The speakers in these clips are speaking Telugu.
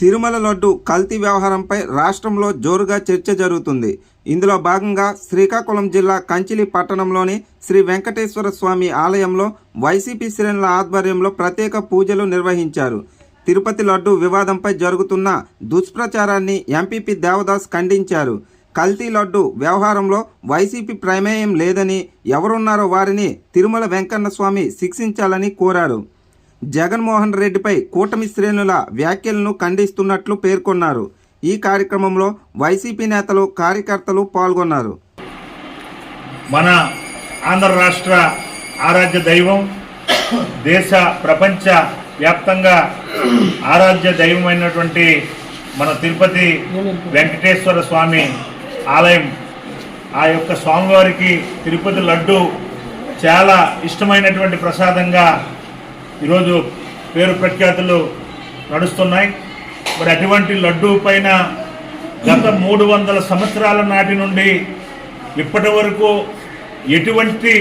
తిరుమల లడ్డు కల్తీ వ్యవహారంపై రాష్ట్రంలో జోరుగా చర్చ జరుగుతుంది. ఇందులో భాగంగా శ్రీకాకుళం జిల్లా కంచిలి పట్టణంలోని శ్రీ వెంకటేశ్వర స్వామి ఆలయంలో వైసీపీ శ్రేణుల ఆధ్వర్యంలో ప్రత్యేక పూజలు నిర్వహించారు. తిరుపతి లడ్డు వివాదంపై జరుగుతున్న దుష్ప్రచారాన్ని ఎంపీపీ దేవదాస్ ఖండించారు. కల్తీ లడ్డు వ్యవహారంలో వైసీపీ ప్రమేయం లేదని ఎవరున్నారో వారిని తిరుమల వెంకన్న స్వామి శిక్షించాలని కోరారు. జగన్మోహన్ రెడ్డిపై కూటమి శ్రేణుల వ్యాఖ్యలను ఖండిస్తున్నట్లు పేర్కొన్నారు. ఈ కార్యక్రమంలో వైసీపీ నేతలు కార్యకర్తలు పాల్గొన్నారు. మన ఆంధ్ర రాష్ట్ర ఆరాధ్య దైవం దేశ ప్రపంచ వ్యాప్తంగా ఆరాధ్య దైవమైనటువంటి మన తిరుపతి వెంకటేశ్వర స్వామి ఆలయం ఆ యొక్క స్వామివారికి తిరుపతి లడ్డు చాలా ఇష్టమైనటువంటి ప్రసాదంగా ఈరోజు పేరు ప్రఖ్యాతులు నడుస్తున్నాయి. మరి అటువంటి లడ్డు పైన గత మూడు వందల సంవత్సరాల నాటి నుండి ఇప్పటి వరకు ఎటువంటి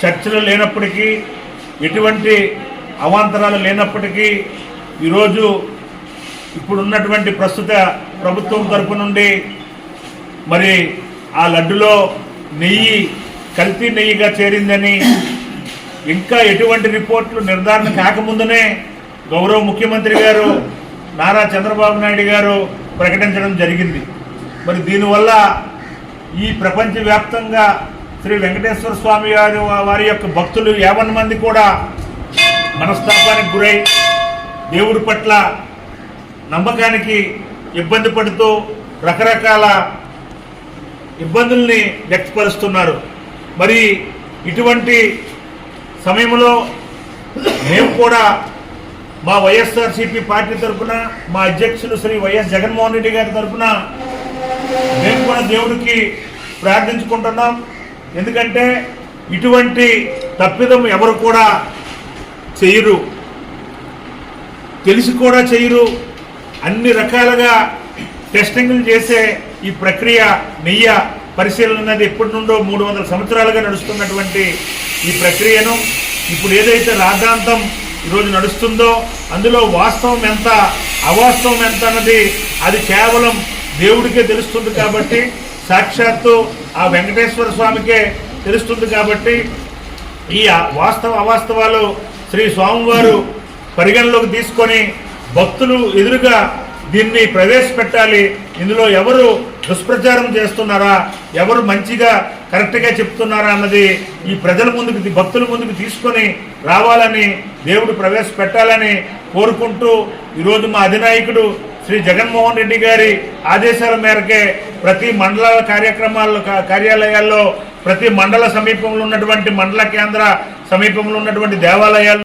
చర్చలు లేనప్పటికీ ఎటువంటి అవాంతరాలు లేనప్పటికీ ఈరోజు ఇప్పుడున్నటువంటి ప్రస్తుత ప్రభుత్వం తరపు నుండి మరి ఆ లడ్డులో నెయ్యి కల్తీ నెయ్యిగా చేరిందని ఇంకా ఎటువంటి రిపోర్ట్లు నిర్ధారణ కాకముందునే గౌరవ ముఖ్యమంత్రి గారు నారా చంద్రబాబు నాయుడు గారు ప్రకటించడం జరిగింది. మరి దీనివల్ల ఈ ప్రపంచవ్యాప్తంగా శ్రీ వెంకటేశ్వర స్వామి గారి వారి యొక్క భక్తులు యావన్ మంది కూడా మనస్తాపానికి గురై దేవుడి పట్ల నమ్మకానికి ఇబ్బంది పడుతూ రకరకాల ఇబ్బందుల్ని వ్యక్తపరుస్తున్నారు. మరి ఇటువంటి సమయంలో మేము కూడా మా వైఎస్ఆర్సీపీ పార్టీ తరఫున మా అధ్యక్షులు శ్రీ వైఎస్ జగన్మోహన్ రెడ్డి గారి తరఫున మేము కూడా దేవుడికి ప్రార్థించుకుంటున్నాం. ఎందుకంటే ఇటువంటి తప్పిదం ఎవరు కూడా చేయరు. తెలిసి కూడా చేయరు. అన్ని రకాలుగా టెస్టింగ్లు చేసే ఈ ప్రక్రియ నెయ్య పరిశీలన అనేది ఎప్పటి నుండో మూడు వందల సంవత్సరాలుగా నడుస్తున్నటువంటి ఈ ప్రక్రియను ఇప్పుడు ఏదైతే రాద్ధాంతం ఈరోజు నడుస్తుందో అందులో వాస్తవం ఎంత అవాస్తవం ఎంత అన్నది అది కేవలం దేవుడికే తెలుస్తుంది కాబట్టి సాక్షాత్తు ఆ వెంకటేశ్వర స్వామికే తెలుస్తుంది కాబట్టి ఈ వాస్తవ అవాస్తవాలు శ్రీ స్వామివారు పరిగణలోకి తీసుకొని భక్తులు ఎదురుగా దీన్ని ప్రవేశపెట్టాలి. ఇందులో ఎవరు దుష్ప్రచారం చేస్తున్నారా? ఎవరు మంచిగా కరెక్ట్గా చెప్తున్నారా అన్నది ఈ ప్రజల ముందుకు భక్తుల ముందుకు తీసుకొని రావాలని దేవుడు ప్రవేశపెట్టాలని కోరుకుంటూ ఈరోజు మా అధినాయకుడు శ్రీ జగన్మోహన్ రెడ్డి గారి ఆదేశాల మేరకే ప్రతి మండల కార్యక్రమాల్లో కార్యాలయాల్లో ప్రతి మండల సమీపంలో ఉన్నటువంటి మండల కేంద్ర సమీపంలో ఉన్నటువంటి దేవాలయాలు